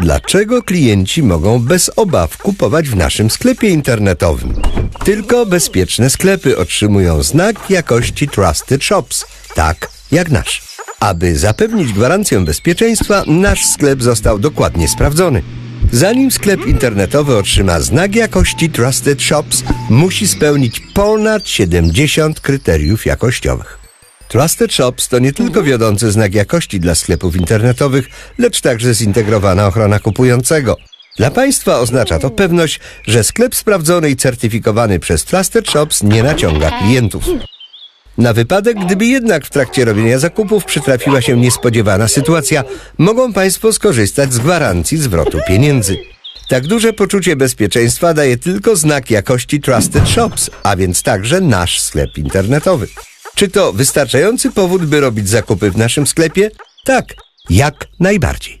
dlaczego klienci mogą bez obaw kupować w naszym sklepie internetowym. Tylko bezpieczne sklepy otrzymują znak jakości Trusted Shops, tak jak nasz. Aby zapewnić gwarancję bezpieczeństwa, nasz sklep został dokładnie sprawdzony. Zanim sklep internetowy otrzyma znak jakości Trusted Shops, musi spełnić ponad 70 kryteriów jakościowych. Trusted Shops to nie tylko wiodący znak jakości dla sklepów internetowych, lecz także zintegrowana ochrona kupującego. Dla Państwa oznacza to pewność, że sklep sprawdzony i certyfikowany przez Trusted Shops nie naciąga klientów. Na wypadek, gdyby jednak w trakcie robienia zakupów przytrafiła się niespodziewana sytuacja, mogą Państwo skorzystać z gwarancji zwrotu pieniędzy. Tak duże poczucie bezpieczeństwa daje tylko znak jakości Trusted Shops, a więc także nasz sklep internetowy. Czy to wystarczający powód, by robić zakupy w naszym sklepie? Tak, jak najbardziej.